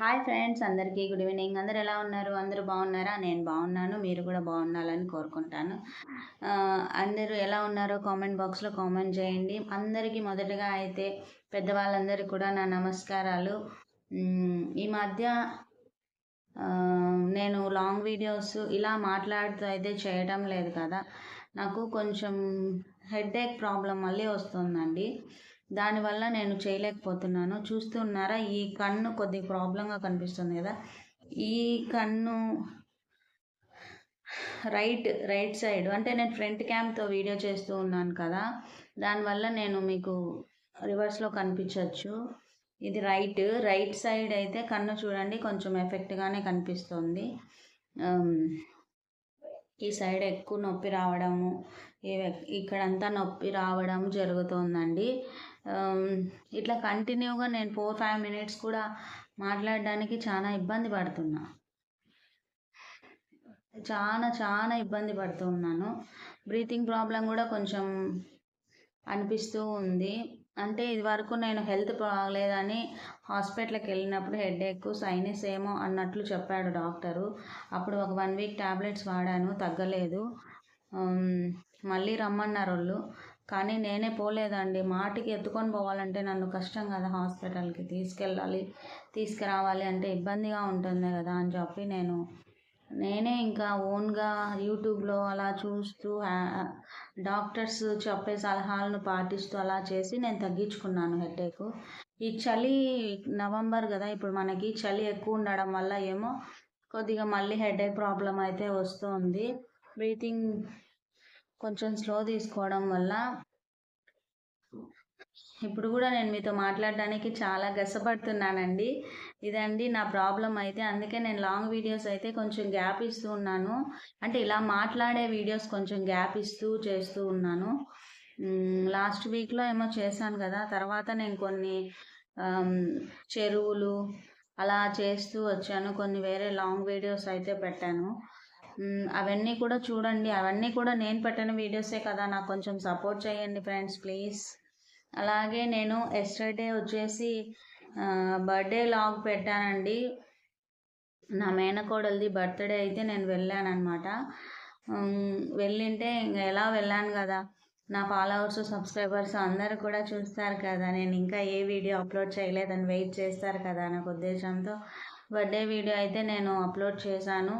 Hi friends అందరికీ good evening. అందరు ఎలా ఉన్నారు? అందరూ బాగున్నారా? నేను బాగున్నాను. మీరు కూడా బాగుండాలని కోరుకుంటాను. అందరూ ఎలా ఉన్నారో కామెంట్ బాక్స్లో కామెంట్ చేయండి. అందరికీ మొదటగా అయితే పెద్దవాళ్ళందరికీ కూడా నా నమస్కారాలు. ఈ మధ్య నేను లాంగ్ వీడియోస్ ఇలా మాట్లాడుతూ అయితే చేయటం లేదు కదా. నాకు కొంచెం హెడేక్ ప్రాబ్లం మళ్ళీ వస్తుందండి. దానివల్ల నేను చేయలేకపోతున్నాను. చూస్తున్నారా ఈ కన్ను కొద్ది ప్రాబ్లంగా కనిపిస్తుంది కదా. ఈ కన్ను రైట్ రైట్ సైడ్ అంటే నేను ఫ్రంట్ క్యామ్తో వీడియో చేస్తూ ఉన్నాను కదా. దానివల్ల నేను మీకు రివర్స్లో కనిపించవచ్చు ఇది రైట్ రైట్ సైడ్ అయితే కన్ను చూడండి కొంచెం ఎఫెక్ట్గానే కనిపిస్తుంది. ఈ సైడ్ ఎక్కువ నొప్పి రావడము ఇక్కడంతా నొప్పి రావడం జరుగుతుందండి. ఇట్లా కంటిన్యూగా నేను ఫోర్ ఫైవ్ మినిట్స్ కూడా మాట్లాడడానికి చాలా ఇబ్బంది పడుతున్నా. చాలా చాలా ఇబ్బంది పడుతున్నాను బ్రీతింగ్ ప్రాబ్లం కూడా కొంచెం అనిపిస్తూ ఉంది. అంటే ఇది వరకు నేను హెల్త్ బాగలేదని హాస్పిటల్కి వెళ్ళినప్పుడు హెడేక్ సైనస్ ఏమో అన్నట్లు చెప్పాడు డాక్టరు. అప్పుడు ఒక వన్ వీక్ టాబ్లెట్స్ వాడాను తగ్గలేదు. మళ్ళీ రమ్మన్నారు వాళ్ళు. కానీ నేనే పోలేదండి. మాటికి ఎత్తుకొని పోవాలంటే నన్ను కష్టం కదా హాస్పిటల్కి తీసుకెళ్ళాలి తీసుకురావాలి అంటే ఇబ్బందిగా ఉంటుంది కదా అని చెప్పి నేను నేనే ఇంకా ఓన్గా యూట్యూబ్లో అలా చూస్తూ డాక్టర్స్ చెప్పే సలహాలను పాటిస్తూ అలా చేసి నేను తగ్గించుకున్నాను హెడేక్ ఈ చలి నవంబర్ కదా ఇప్పుడు మనకి చలి ఎక్కువ ఉండడం వల్ల ఏమో కొద్దిగా మళ్ళీ హెడేక్ ప్రాబ్లం అయితే వస్తుంది. బ్రీతింగ్ కొంచెం స్లో తీసుకోవడం వల్ల ఇప్పుడు కూడా నేను మీతో మాట్లాడడానికి చాలా గసపడుతున్నానండి. ఇదండి నా ప్రాబ్లం అయితే. అందుకే నేను లాంగ్ వీడియోస్ అయితే కొంచెం గ్యాప్ ఇస్తూ ఉన్నాను. అంటే ఇలా మాట్లాడే వీడియోస్ కొంచెం గ్యాప్ ఇస్తూ చేస్తూ ఉన్నాను. లాస్ట్ వీక్లో ఏమో చేశాను కదా. తర్వాత నేను కొన్ని చెరువులు అలా చేస్తూ వచ్చాను. కొన్ని వేరే లాంగ్ వీడియోస్ అయితే పెట్టాను. అవన్నీ కూడా చూడండి. అవన్నీ కూడా నేను పెట్టిన వీడియోసే కదా. నాకు కొంచెం సపోర్ట్ చేయండి ఫ్రెండ్స్ ప్లీజ్. అలాగే నేను ఎస్టర్డే వచ్చేసి బర్త్డే లాగ్ పెట్టానండి. నా మేనకోడలిది బర్త్డే అయితే నేను వెళ్ళాను అనమాట వెళ్ళింటే ఇంకా ఎలా వెళ్ళాను కదా? నా ఫాలోవర్స్ సబ్స్క్రైబర్స్ అందరూ కూడా చూస్తారు కదా? నేను ఇంకా ఏ వీడియో అప్లోడ్ చేయలేదని వెయిట్ చేస్తారు కదా అనే ఉద్దేశంతో బర్త్డే వీడియో అయితే నేను అప్లోడ్ చేశాను.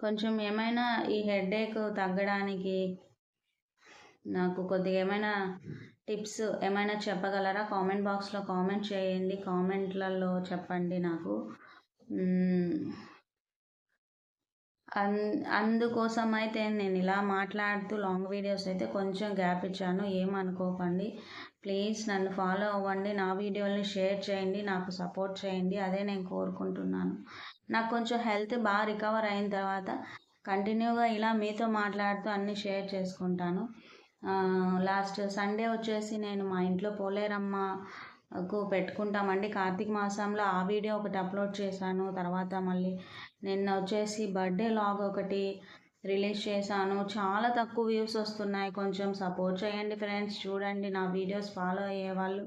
కొంచెం ఏమైనా ఈ హెడేక్ తగ్గడానికి నాకు కొద్దిగా ఏమైనా టిప్స్ ఏమైనా చెప్పగలరా? కామెంట్ బాక్స్లో కామెంట్ చేయండి. కామెంట్లలో చెప్పండి నాకు. అన్ అందుకోసం అయితే నేను ఇలా మాట్లాడుతూ లాంగ్ వీడియోస్ అయితే కొంచెం గ్యాప్ ఇచ్చాను. ఏమనుకోకండి. ప్లీజ్ నన్ను ఫాలో అవ్వండి. నా వీడియోని షేర్ చేయండి. నాకు సపోర్ట్ చేయండి. అదే నేను కోరుకుంటున్నాను. నాకు కొంచెం హెల్త్ బాగా రికవర్ అయిన తర్వాత కంటిన్యూగా ఇలా మీతో మాట్లాడుతూ అన్నీ షేర్ చేసుకుంటాను. లాస్ట్ సండే వచ్చేసి నేను మా ఇంట్లో పోలేరమ్మ పెట్టుకుంటామండి. కార్తీక మాసంలో ఆ వీడియో ఒకటి అప్లోడ్ చేశాను. తర్వాత మళ్ళీ నిన్న వచ్చేసి బర్త్డే లాగ్ ఒకటి రిలీజ్ చేశాను. చాలా తక్కువ వ్యూస్ వస్తున్నాయి. కొంచెం సపోర్ట్ చేయండి ఫ్రెండ్స్. చూడండి నా వీడియోస్ ఫాలో అయ్యే వాళ్ళు.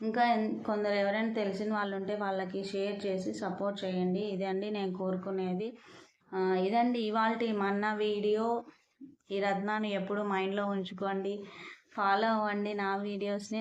ఇంకా కొందరు ఎవరైనా తెలిసిన వాళ్ళు ఉంటే వాళ్ళకి షేర్ చేసి సపోర్ట్ చేయండి. ఇదండి నేను కోరుకునేది. ఇదండి ఇవాళ మన్న వీడియో. ఈ రత్నాన్ని ఎప్పుడు మైండ్లో ఉంచుకోండి. ఫాలో అవ్వండి నా వీడియోస్ని.